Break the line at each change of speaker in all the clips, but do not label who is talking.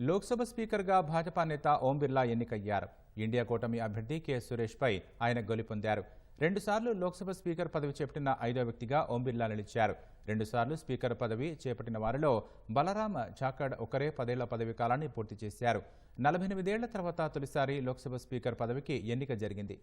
లోక్సభ స్పీకర్గా భాజపా నేత ఓం బిర్లా ఎన్నికయ్యారు. ఇండియా కూటమి అభ్యర్థి కె. సురేష్పై ఆయన గొలిపొందారు రెండుసార్లు లోక్సభ స్పీకర్ పదవి చేపట్టిన ఐదో వ్యక్తిగా ఓం బిర్లా నిలిచారు. రెండుసార్లు స్పీకర్ పదవి చేపట్టిన వారిలో బలరామ చాకడ్ ఒకరే పదేళ్ళ పదవి కాలాన్ని పూర్తి చేశారు. నలభై ఎనిమిదేళ్ళ తర్వాత తొలిసారి లోక్సభ స్పీకర్ పదవికి ఎన్నిక జరిగింది.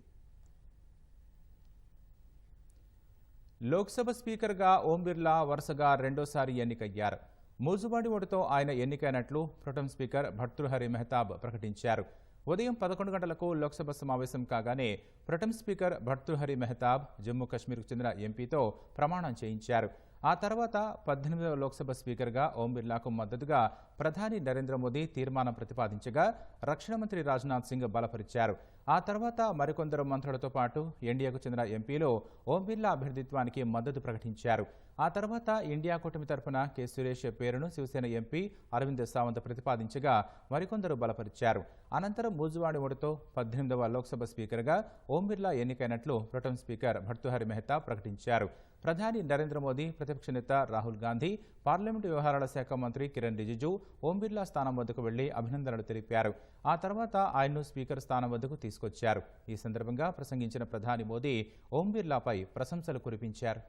లోక్సభ స్పీకర్గా ఓం బిర్లా వరుసగా రెండోసారి ఎన్నికయ్యారు. మూజువాడి ఓటుతో ఆయన ఎన్నికైనట్లు ప్రొటం స్పీకర్ భర్తృహరి మెహతాబ్ ప్రకటించారు. ఉదయం పదకొండు గంటలకు లోక్సభ సమావేశం కాగానే pro tem speaker Bhartruhari Mahtab Jammu కాశ్మీర్కు చెందిన ఎంపీతో ప్రమాణం చేయించారు. ఆ తర్వాత పద్దెనిమిదవ లోక్సభ స్పీకర్గా ఓం బిర్లాకు మద్దతుగా ప్రధాని నరేంద్ర మోదీ తీర్మానం ప్రతిపాదించగా రక్షణ మంత్రి రాజ్నాథ్ సింగ్ బలపరిచారు. ఆ తర్వాత మరికొందరు మంత్రులతో పాటు ఎన్డీఏకు చెందిన ఎంపీలు ఓం బిర్లా అభ్యర్థిత్వానికి మద్దతు ప్రకటించారు. ఆ తర్వాత ఇండియా కూటమి తరఫున కె. సురేష్ పేరును శివసేన ఎంపీ అరవింద్ సావంత్ ప్రతిపాదించగా మరికొందరు బలపరిచారు. అనంతరం మూజువాడి ఓటుతో పద్దెనిమిదవ లోక్సభ స్పీకర్గా ఓం బిర్లా ఎన్నికైనట్లు ప్రొటం స్పీకర్ భర్తుహరి మెహతా ప్రకటించారు. ప్రధాని నరేంద్ర మోదీ ప్రతిపక్ష నేత రాహుల్ గాంధీ పార్లమెంటు వ్యవహారాల శాఖ మంత్రి కిరణ్ రిజిజు ఓం బిర్లా స్థానం వద్దకు వెళ్లి అభినందనలు తెలిపారు ఆ తర్వాత ఆయన్ను స్పీకర్ స్థానం వద్దకు తీసుకొచ్చారు ఈ సందర్భంగా ప్రసంగించిన ప్రధాని మోదీ ఓం బిర్లాపై ప్రశంసలు కురిపించారు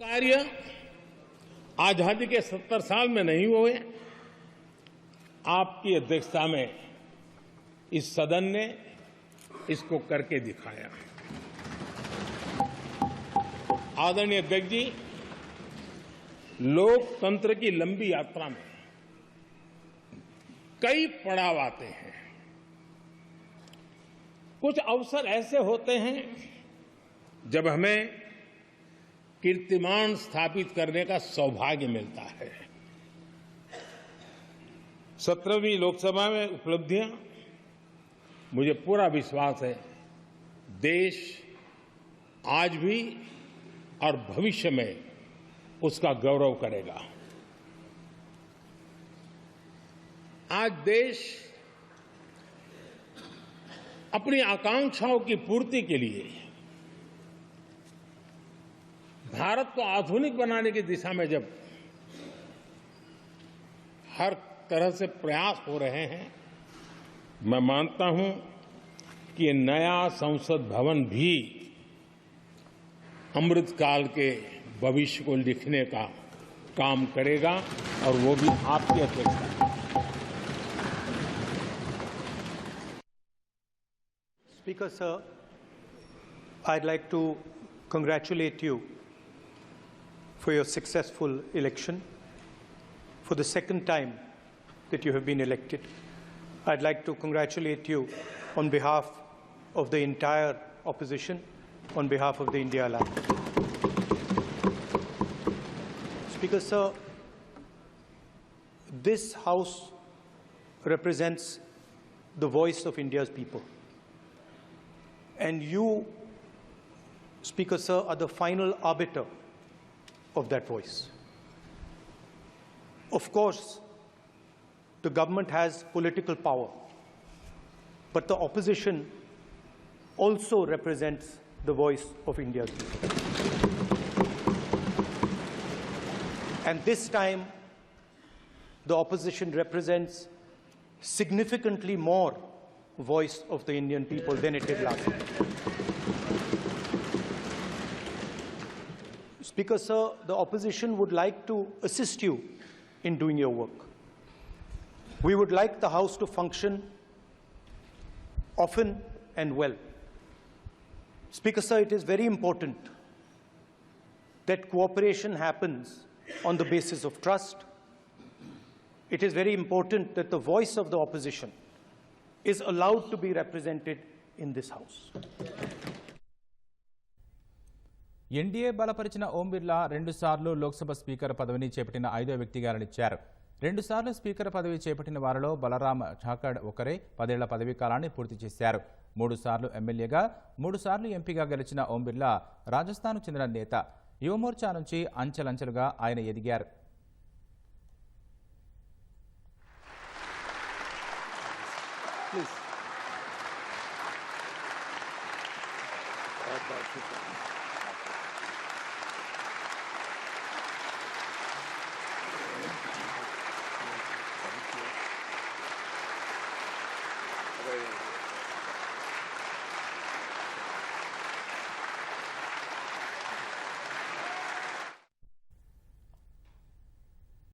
कार्य आजादी के सत्तर साल में नहीं हुए आपकी अध्यक्षता में इस सदन ने इसको करके दिखाया आदरणीय अध्यक्ष जी लोकतंत्र की लंबी यात्रा में कई पड़ाव आते हैं। कुछ अवसर ऐसे होते हैं जब हमें कीर्तिमान स्थापित करने का सौभाग्य मिलता है। सत्रहवीं लोकसभा में उपलब्धियाँ, मुझे पूरा विश्वास है, देश आज भी और भविष्य में उसका गौरव करेगा। आज देश अपनी आकांक्षाओं की पूर्ति के लिए, भारत को आधुनिक बनाने की दिशा में जब हर तरह से प्रयास हो रहे हैं, मैं मानता हूँ कि नया संसद भवन भी अमृतकाल के भविष्य को लिखने का काम करेगा और वो भी आपके अध्यक्ष
speaker sir I like to congratulate you for your successful election for the second time that you have been elected I like to congratulate you on behalf of the entire opposition on behalf of the India life Speaker, sir, this House represents the voice of India's people. And you, Speaker, sir, are the final arbiter of that voice. Of course, the government has political power, but the opposition also represents the voice of India's people. And this time, the opposition represents significantly more voice of the Indian people than it did last time. Speaker, sir, the opposition would like to assist you in doing your work. We would like the House to function often and well. Speaker, sir, it is very important that cooperation happens on the basis of trust. It is very important that the voice of the opposition is allowed to be represented in this House.
NDA బలపరిచిన ఓం బిర్లా రెండుసార్లు Lok Sabha speaker పదవిని చేపట్టిన ఐదో వ్యక్తిగా నిలిచారు రెండుసార్లు speaker పదవి చేపట్టిన వారిలో బలరామ్ ఠాకర్ ఒకరే పదేళ్ళ పదవీ కాలాన్ని పూర్తి చేశారు మూడుసార్లు ఎమ్మెల్యేగా మూడుసార్లు ఎంపీగా గెలిచిన ఓం బిర్లా రాజస్థాన్కు చెందిన నేత యువమోర్చా నుంచి అంచెలంచెలుగా ఆయన ఎదిగారు
Please.